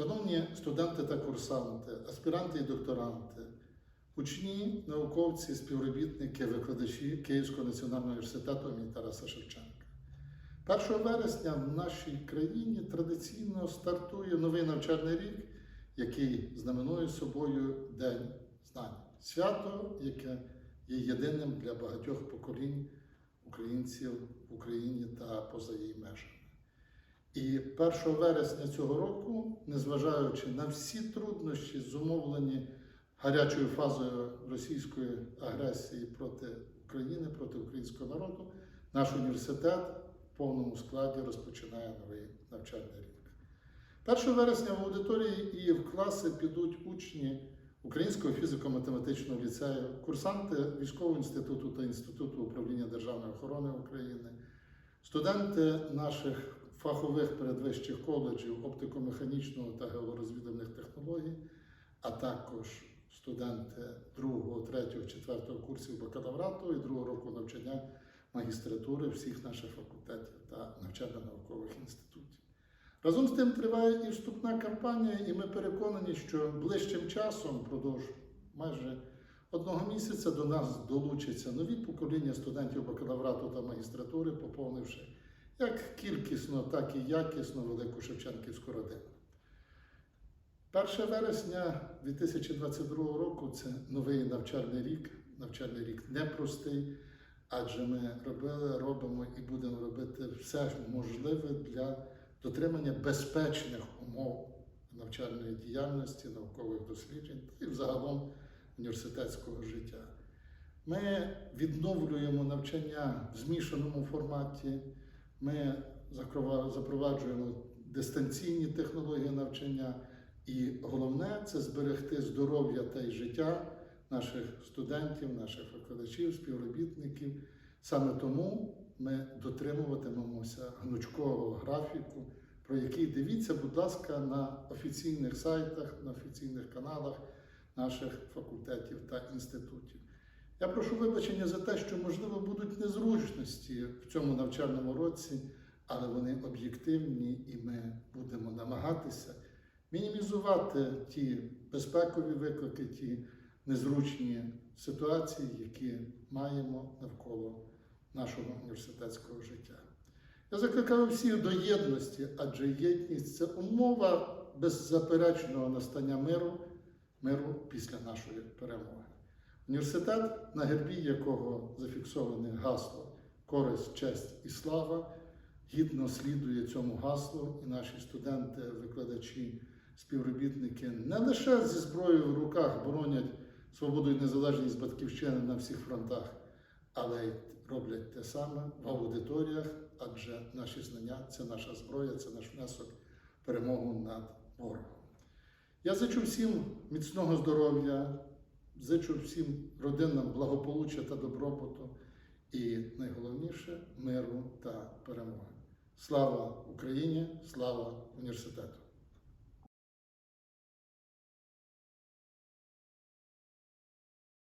Шановні студенти та курсанти, аспіранти і докторанти, учні, науковці, співробітники, викладачі Київського національного університету імені Тараса Шевченка. 1 вересня в нашій країні традиційно стартує новий навчальний рік, який знаменує собою День знань. Свято, яке є єдиним для багатьох поколінь українців в Україні та поза її межами. І 1 вересня цього року, незважаючи на всі труднощі, зумовлені гарячою фазою російської агресії проти України, проти українського народу, наш університет в повному складі розпочинає новий навчальний рік. 1 вересня в аудиторії і в класи підуть учні Українського фізико-математичного ліцею, курсанти Військового інституту та Інституту управління державної охорони України, студенти наших фахових передвищих коледжів оптико-механічного та георозвідувальних технологій, а також студенти 2, 3, 4 курсів бакалаврату і другого року навчання магістратури всіх наших факультетів та навчально-наукових інститутів. Разом з тим триває і вступна кампанія, і ми переконані, що ближчим часом, впродовж майже одного місяця, до нас долучаться нові покоління студентів бакалаврату та магістратури, поповнивши як кількісно, так і якісно велику Шевченківську родину. 1 вересня 2022 року це новий навчальний рік, навчальний рік непростий, адже ми робили, робимо і будемо робити все можливе для дотримання безпечних умов навчальної діяльності, наукових досліджень і взагалом університетського життя. Ми відновлюємо навчання в змішаному форматі, ми запроваджуємо дистанційні технології навчання, і головне це зберегти здоров'я та й життя наших студентів, наших викладачів, співробітників. Саме тому ми дотримуватимемося гнучкового графіку, про який дивіться, будь ласка, на офіційних сайтах, на офіційних каналах наших факультетів та інститутів. Я прошу вибачення за те, що, можливо, будуть незручності в цьому навчальному році, але вони об'єктивні, і ми будемо намагатися мінімізувати ті безпекові виклики, ті незручні ситуації, які маємо навколо нашого університетського життя. Я закликаю всіх до єдності, адже єдність це умова беззаперечного настання миру, миру після нашої перемоги. Університет, на гербі якого зафіксоване гасло користь, честь і слава, гідно слідує цьому гаслу, і наші студенти, викладачі, співробітники не лише зі зброєю в руках боронять свободу і незалежність батьківщини на всіх фронтах, але й роблять те саме в аудиторіях, адже наші знання це наша зброя, це наш внесок перемогу над ворогом. Я зичу всім міцного здоров'я, зичу всім родинам благополуччя та добробуту і найголовніше миру та перемоги. Слава Україні! Слава університету!